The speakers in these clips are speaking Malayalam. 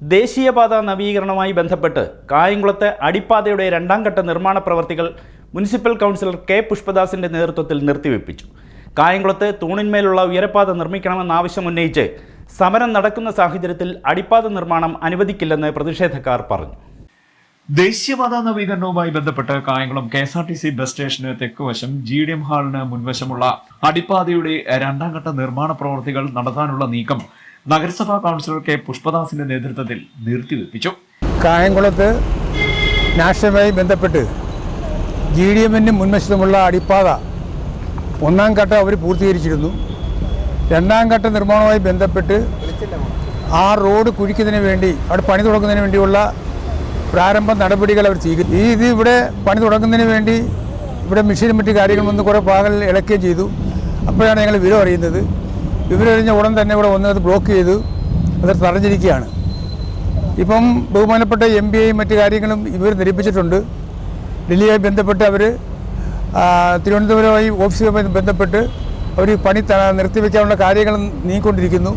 ദേശീയപാത നവീകരണവുമായി ബന്ധപ്പെട്ട് കായംകുളത്തെ അടിപ്പാതയുടെ രണ്ടാം ഘട്ട നിർമ്മാണ പ്രവർത്തികൾ മുനിസിപ്പൽ കൗൺസിലർ കെ പുഷ്പദാസിന്റെ നേതൃത്വത്തിൽ നിർത്തിവെപ്പിച്ചു. കായംകുളത്ത് തൂണിന്മേലുള്ള ഉയരപ്പാത നിർമ്മിക്കണമെന്ന ആവശ്യം ഉന്നയിച്ച് സമരം നടക്കുന്ന സാഹചര്യത്തിൽ അടിപ്പാത നിർമ്മാണം അനുവദിക്കില്ലെന്ന് പ്രതിഷേധക്കാർ പറഞ്ഞു. ദേശീയപാത നവീകരണവുമായി ബന്ധപ്പെട്ട് Kayamkulam K S R T C bus സ്റ്റേഷന് തെക്കുവശം ജി ഡി എം ഹാളിന് മുൻവശമുള്ള അടിപ്പാതയുടെ രണ്ടാം ഘട്ട നിർമ്മാണ പ്രവർത്തികൾ നടത്താനുള്ള നീക്കം നഗരസഭാ കൗൺസിലർ കെ പുഷ്പദാസിന്റെ നേതൃത്വത്തിൽ നിർത്തിവെപ്പിച്ചു. കായംകുളത്ത് നാഷണലുമായി ബന്ധപ്പെട്ട് ജി ഡി എമ്മിന് മുൻവശത്തുമുള്ള അടിപ്പാത ഒന്നാം ഘട്ടം അവർ പൂർത്തീകരിച്ചിരുന്നു. രണ്ടാം ഘട്ട നിർമ്മാണവുമായി ബന്ധപ്പെട്ട് ആ റോഡ് കുഴിക്കുന്നതിന് വേണ്ടി അവിടെ പണി തുടങ്ങുന്നതിന് വേണ്ടിയുള്ള പ്രാരംഭ നടപടികൾ അവർ സ്വീകരിച്ചു ഈ ഇത് ഇവിടെ പണി തുടങ്ങുന്നതിന് വേണ്ടി ഇവിടെ മെഷീനും മറ്റു കാര്യങ്ങളും വന്ന് കുറേ ഭാഗങ്ങൾ ഇളക്കുകയും ചെയ്തു. അപ്പോഴാണ് ഞങ്ങൾ വിവരം അറിയുന്നത്. വിവരം അറിഞ്ഞ ഉടൻ തന്നെ ഇവിടെ വന്ന് അത് ബ്ലോക്ക് ചെയ്തു. അത് തടഞ്ഞിരിക്കുകയാണ്. ഇപ്പം ബഹുമാനപ്പെട്ട എം ബി ഐയും മറ്റു കാര്യങ്ങളും ഇവർ ധരിപ്പിച്ചിട്ടുണ്ട്. ഡൽഹിയുമായി ബന്ധപ്പെട്ട് അവർ തിരുവനന്തപുരമായി ഓഫീസുമായി ബന്ധപ്പെട്ട് അവർ പണി നിർത്തിവെക്കാനുള്ള കാര്യങ്ങൾ നീങ്ങിക്കൊണ്ടിരിക്കുന്നു.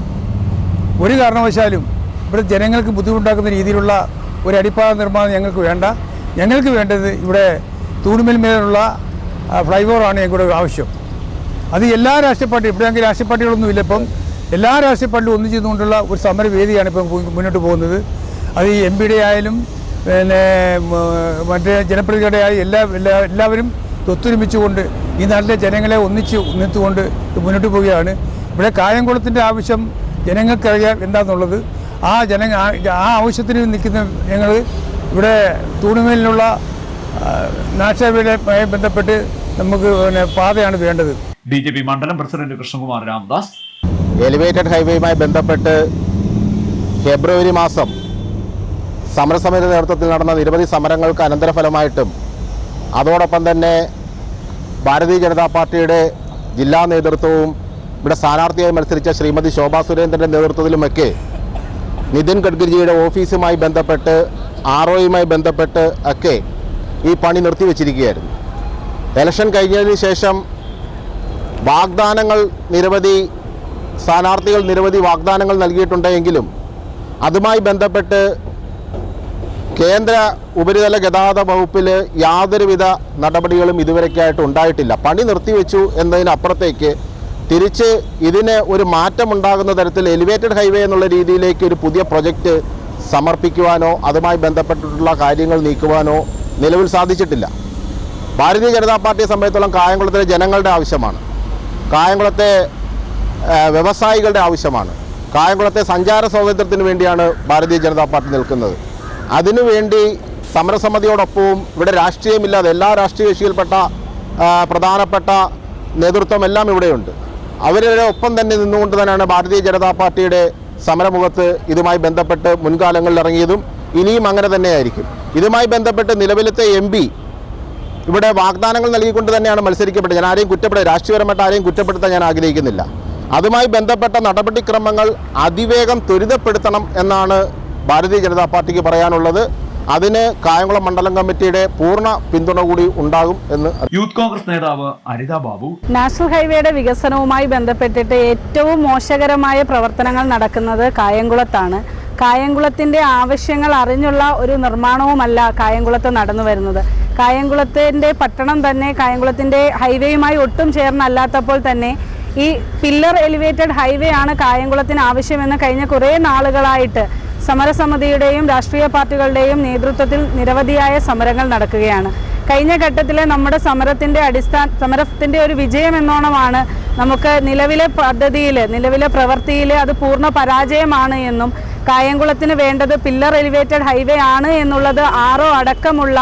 ഒരു കാരണവശാലും ഇവിടെ ജനങ്ങൾക്ക് ബുദ്ധിമുട്ടാക്കുന്ന രീതിയിലുള്ള ഒരു അടിപ്പാത നിർമ്മാണം ഞങ്ങൾക്ക് വേണ്ട. ഞങ്ങൾക്ക് വേണ്ടത് ഇവിടെ തൂണുമേൽ മേലുള്ള ഫ്ലൈ ഓവറാണ് ഞങ്ങളുടെ ആവശ്യം. അത് എല്ലാ രാഷ്ട്രീയ പാർട്ടി ഇവിടെ ഞങ്ങൾക്ക് രാഷ്ട്രീയ പാർട്ടികളൊന്നും ഇല്ല ഇപ്പം. എല്ലാ രാഷ്ട്രീയ പാർട്ടിയും ഒന്നു ചെയ്തുകൊണ്ടുള്ള ഒരു സമരവേദിയാണ് ഇപ്പം മുന്നോട്ട് പോകുന്നത്. അത് ഈ എം പിയുടെ ആയാലും പിന്നെ മറ്റേ ജനപ്രതിനിധിയുടെ ആയി എല്ലാ എല്ലാ എല്ലാവരും ഒത്തൊരുമിച്ചുകൊണ്ട് ഈ നാട്ടിലെ ജനങ്ങളെ ഒന്നിച്ച് നിർത്തുകൊണ്ട് മുന്നോട്ട് പോവുകയാണ്. ഇവിടെ കായംകുളത്തിന്റെ ആവശ്യം ജനങ്ങൾക്കറിയാം എന്താണെന്നുള്ളത് ആ ജനങ്ങൾ ആ- ആവശ്യത്തിന് നിൽക്കുന്ന ഞങ്ങൾ ഇവിടെ തൂണുമേലിനുള്ള നാശവുമായി ബന്ധപ്പെട്ട് നമുക്ക് പിന്നെ പാതയാണ് വേണ്ടത്. ഡി ജെ പി മണ്ഡലം പ്രസിഡന്റ് കൃഷ്ണകുമാർ രാംദാസ്. എലിവേറ്റഡ് ഹൈവേയുമായി ബന്ധപ്പെട്ട് ഫെബ്രുവരി മാസം സമരസമിതി നേതൃത്വത്തിൽ നടന്ന നിരവധി സമരങ്ങൾക്ക് അനന്തരഫലമായിട്ടും അതോടൊപ്പം തന്നെ ഭാരതീയ ജനതാ പാർട്ടിയുടെ ജില്ലാ നേതൃത്വവും ഇവിടെ സ്ഥാനാർത്ഥിയായി മത്സരിച്ച ശ്രീമതി ശോഭാ സുരേന്ദ്രന്റെ നേതൃത്വത്തിലുമൊക്കെ നിതിൻ ഗഡ്കരിജിയുടെ ഓഫീസുമായി ബന്ധപ്പെട്ട് ആർ ഒയുമായി ബന്ധപ്പെട്ട് ഒക്കെ ഈ പണി നിർത്തിവെച്ചിരിക്കുകയായിരുന്നു. ഇലക്ഷൻ കഴിഞ്ഞതിന് ശേഷം വാഗ്ദാനങ്ങൾ നിരവധി സ്ഥാനാർത്ഥികൾ നിരവധി വാഗ്ദാനങ്ങൾ നൽകിയിട്ടുണ്ടെങ്കിലും അതുമായി ബന്ധപ്പെട്ട് കേന്ദ്ര ഉപരിതല ഗതാഗത വകുപ്പിൽ യാതൊരുവിധ നടപടികളും ഇതുവരെയ്ക്കായിട്ട് ഉണ്ടായിട്ടില്ല. പണി നിർത്തിവെച്ചു എന്നതിനപ്പുറത്തേക്ക് തിരിച്ച് ഇതിന് ഒരു മാറ്റമുണ്ടാകുന്ന തരത്തിൽ എലിവേറ്റഡ് ഹൈവേ എന്നുള്ള രീതിയിലേക്ക് ഒരു പുതിയ പ്രൊജക്റ്റ് സമർപ്പിക്കുവാനോ അതുമായി ബന്ധപ്പെട്ടിട്ടുള്ള കാര്യങ്ങൾ നീക്കുവാനോ നിലവിൽ സാധിച്ചിട്ടില്ല. ഭാരതീയ ജനതാ പാർട്ടിയെ സംബന്ധിച്ചോളം കായംകുളത്തിലെ ജനങ്ങളുടെ ആവശ്യമാണ്. കായംകുളത്തെ വ്യവസായികളുടെ ആവശ്യമാണ്. കായംകുളത്തെ സഞ്ചാര സ്വാതന്ത്ര്യത്തിന് വേണ്ടിയാണ് ഭാരതീയ ജനതാ പാർട്ടി നിൽക്കുന്നത്. അതിനുവേണ്ടി സമരസമിതിയോടൊപ്പവും ഇവിടെ രാഷ്ട്രീയമില്ലാതെ എല്ലാ രാഷ്ട്രീയ കക്ഷിയിൽപ്പെട്ട പ്രധാനപ്പെട്ട നേതൃത്വം എല്ലാം ഇവിടെയുണ്ട്. അവരുടെ ഒപ്പം തന്നെ നിന്നുകൊണ്ട് തന്നെയാണ് ഭാരതീയ ജനതാ പാർട്ടിയുടെ സമരമുഖത്ത് ഇതുമായി ബന്ധപ്പെട്ട് മുൻകാലങ്ങളിൽ ഇറങ്ങിയതും ഇനിയും അങ്ങനെ തന്നെയായിരിക്കും. ഇതുമായി ബന്ധപ്പെട്ട് നിലവിലത്തെ എം ഇവിടെ വാഗ്ദാനങ്ങൾ നൽകിക്കൊണ്ട് തന്നെയാണ് മത്സരിക്കപ്പെട്ടത്. ഞാൻ ആരെയും കുറ്റപ്പെടുക രാഷ്ട്രീയപരമായിട്ട് ആരെയും കുറ്റപ്പെടുത്താൻ ഞാൻ ആഗ്രഹിക്കുന്നില്ല. അതുമായി ബന്ധപ്പെട്ട നടപടിക്രമങ്ങൾ അതിവേഗം ത്വരിതപ്പെടുത്തണം എന്നാണ് ഭാരതീയ ജനതാ പാർട്ടിക്ക് പറയാനുള്ളത്. അതിന് കായംകുളം മണ്ഡലം കമ്മിറ്റിയുടെ പൂർണ പിന്തുണ കൂടി ഉണ്ടാകും എന്ന് യൂത്ത് കോൺഗ്രസ് നേതാവ് അനിത ബാബു. നാഷണൽ ഹൈവേയുടെ വികസനവുമായി ബന്ധപ്പെട്ടിട്ട് ഏറ്റവും മോശകരമായ പ്രവർത്തനങ്ങൾ നടക്കുന്നത് കായംകുളത്താണ്. കായംകുളത്തിന്റെ ആവശ്യങ്ങൾ അറിഞ്ഞുള്ള ഒരു നിർമ്മാണവുമല്ല കായംകുളത്ത് നടന്നു വരുന്നത് കായംകുളത്തിന്റെ പട്ടണം തന്നെ കായംകുളത്തിന്റെ ഹൈവേയുമായി ഒട്ടും ചേർന്നല്ലാത്തപ്പോൾ തന്നെ ഈ പില്ലർ എലിവേറ്റഡ് ഹൈവേ ആണ് കായംകുളത്തിന് ആവശ്യമെന്ന് കഴിഞ്ഞ കുറേ നാളുകളായിട്ട് സമരസമിതിയുടെയും രാഷ്ട്രീയ പാർട്ടികളുടെയും നേതൃത്വത്തിൽ നിരവധിയായ സമരങ്ങൾ നടക്കുകയാണ്. കഴിഞ്ഞ ഘട്ടത്തിൽ നമ്മുടെ സമരത്തിന്റെ അടിസ്ഥാന സമരത്തിന്റെ ഒരു വിജയം എന്നോണമാണ് നമുക്ക് നിലവിലെ പദ്ധതിയിൽ നിലവിലെ പ്രവൃത്തിയിൽ അത് പൂർണ പരാജയമാണ് എന്നും കായംകുളത്തിന് വേണ്ടത് പില്ലർ എലിവേറ്റഡ് ഹൈവേ ആണ് എന്നുള്ളത് ആറോ അടക്കമുള്ള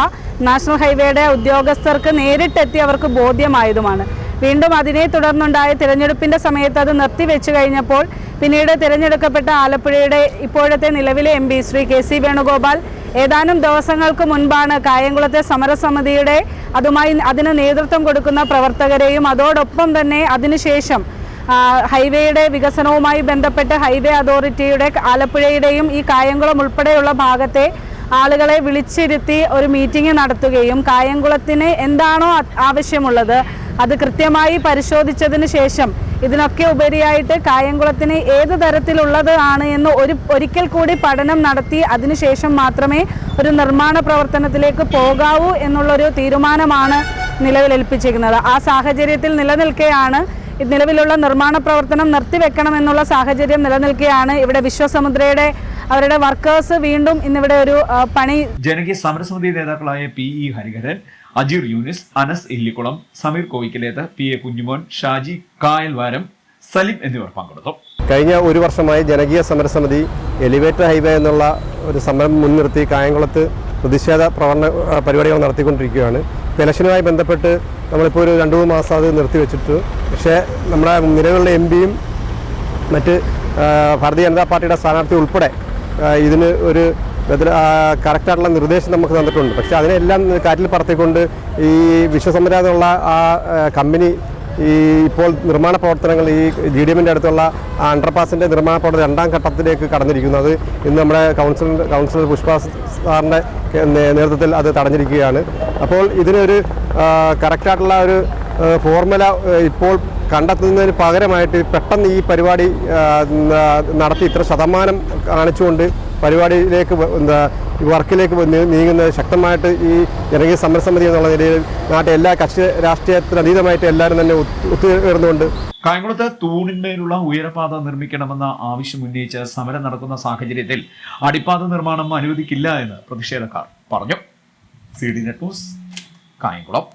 നാഷണൽ ഹൈവേയുടെ ഉദ്യോഗസ്ഥർക്ക് നേരിട്ടെത്തി അവർക്ക് ബോധ്യമായതുമാണ്. വീണ്ടും അതിനെ തുടർന്നുണ്ടായ തിരഞ്ഞെടുപ്പിന്റെ സമയത്ത് അത് നിർത്തിവെച്ചു കഴിഞ്ഞപ്പോൾ പിന്നീട് തിരഞ്ഞെടുക്കപ്പെട്ട ആലപ്പുഴയുടെ ഇപ്പോഴത്തെ നിലവിലെ M Shri K C Venugopal ഏതാനും ദിവസങ്ങൾക്ക് മുൻപാണ് കായംകുളത്തെ സമരസമിതിയുടെ അതുമായി അതിന് നേതൃത്വം കൊടുക്കുന്ന പ്രവർത്തകരെയും അതോടൊപ്പം തന്നെ അതിനുശേഷം ഹൈവേയുടെ വികസനവുമായി ബന്ധപ്പെട്ട് ഹൈവേ അതോറിറ്റിയുടെ ആലപ്പുഴയുടെയും ഈ കായംകുളം ഉൾപ്പെടെയുള്ള ഭാഗത്തെ ആളുകളെ വിളിച്ചിരുത്തി ഒരു മീറ്റിംഗ് നടത്തുകയും കായംകുളത്തിന് എന്താണോ ആവശ്യമുള്ളത് അത് കൃത്യമായി പരിശോധിച്ചതിന് ശേഷം ഇതിനൊക്കെ ഉപരിയായിട്ട് കായംകുളത്തിന് ഏത് തരത്തിലുള്ളത് ആണ് എന്ന് ഒരു ഒരിക്കൽ കൂടി പഠനം നടത്തി അതിനുശേഷം മാത്രമേ ഒരു നിർമ്മാണ പ്രവർത്തനത്തിലേക്ക് പോകാവൂ എന്നുള്ളൊരു തീരുമാനമാണ് നിലവിലേൽപ്പിച്ചിരിക്കുന്നത് ആ സാഹചര്യത്തിൽ നിലനിൽക്കെയാണ് നിലവിലുള്ള നിർമ്മാണ പ്രവർത്തനം നിർത്തിവെക്കണമെന്നുള്ള സാഹചര്യം നിലനിൽക്കുകയാണ് ഇവിടെ വിശ്വസമുദ്രയുടെ അവരുടെ വർക്കേഴ്സ് വീണ്ടും ഇന്നിവിടെ ഒരു പണി ജനകീയ സമരസമിതി നേതാക്കളായ P E Hariharan Ajeer Yunus Anas Illikkulam Sameer Kovikkalethu P A Kunjumon Shaji Kayalvaram Salim എന്നിവർ പങ്കെടുത്തു. കഴിഞ്ഞ ഒരു വർഷമായി ജനകീയ സമരസമിതി എലിവേറ്റർ ഹൈവേ എന്നുള്ള ഒരു സമരം മുൻനിർത്തി കായംകുളത്ത് പ്രതിഷേധ പ്രവർത്തന പരിപാടികൾ നടത്തിക്കൊണ്ടിരിക്കുകയാണ്. ഇലക്ഷനുമായി ബന്ധപ്പെട്ട് നമ്മളിപ്പോൾ ഒരു രണ്ട് മൂന്ന് മാസം അത് നിർത്തിവെച്ചിട്ട്. പക്ഷേ നമ്മുടെ നിലവിലുള്ള എം പിയും മറ്റ് ഭാരതീയ ജനതാ പാർട്ടിയുടെ സ്ഥാനാർത്ഥി ഉൾപ്പെടെ ഇതിന് ഒരു കറക്റ്റായിട്ടുള്ള നിർദ്ദേശം നമുക്ക് തന്നിട്ടുണ്ട്. പക്ഷേ അതിനെല്ലാം കാറ്റിൽ പറത്തിക്കൊണ്ട് ഈ വിശ്വസമര എന്നുള്ള ആ കമ്പനി ഈ ഇപ്പോൾ നിർമ്മാണ പ്രവർത്തനങ്ങൾ ഈ ജി ഡി എമ്മിന്റെ അടുത്തുള്ള അണ്ടർപാസിന്റെ നിർമ്മാണ പ്രവർത്തനം രണ്ടാം ഘട്ടത്തിലേക്ക് കടന്നിരിക്കുന്നു. അത് ഇന്ന് നമ്മുടെ കൗൺസിലർ കൗൺസിലർ പുഷ്പ സാറിന്റെ നേതൃത്വത്തിൽ അത് തടഞ്ഞിരിക്കുകയാണ്. അപ്പോൾ ഇതിനൊരു കറക്റ്റായിട്ടുള്ള ഒരു ഫോർമുല ഇപ്പോൾ കണ്ടെത്തുന്നതിന് പകരമായിട്ട് പെട്ടെന്ന് ഈ പരിപാടി നടത്തി ഇത്ര ശതമാനം കാണിച്ചുകൊണ്ട് പരിപാടിയിലേക്ക് എന്താ വർക്കിലേക്ക് നീങ്ങുന്നത് ശക്തമായിട്ട് ഈ ജനകീയ സമരസമിതി എന്നുള്ള നിലയിൽ നാട്ടിലെ എല്ലാ കക്ഷി രാഷ്ട്രീയത്തിന് അതീതമായിട്ട് എല്ലാവരും തന്നെ ഒത്തുയർന്നുകൊണ്ട് കായംകുളത്ത് തൂണിന്മേലുള്ള ഉയരപാത നിർമ്മിക്കണമെന്ന ആവശ്യം ഉന്നയിച്ച് സമരം നടക്കുന്ന സാഹചര്യത്തിൽ അടിപ്പാത നിർമ്മാണം അനുവദിക്കില്ല എന്ന് പ്രതിഷേധക്കാർ പറഞ്ഞു. C D net news Kayamkulam.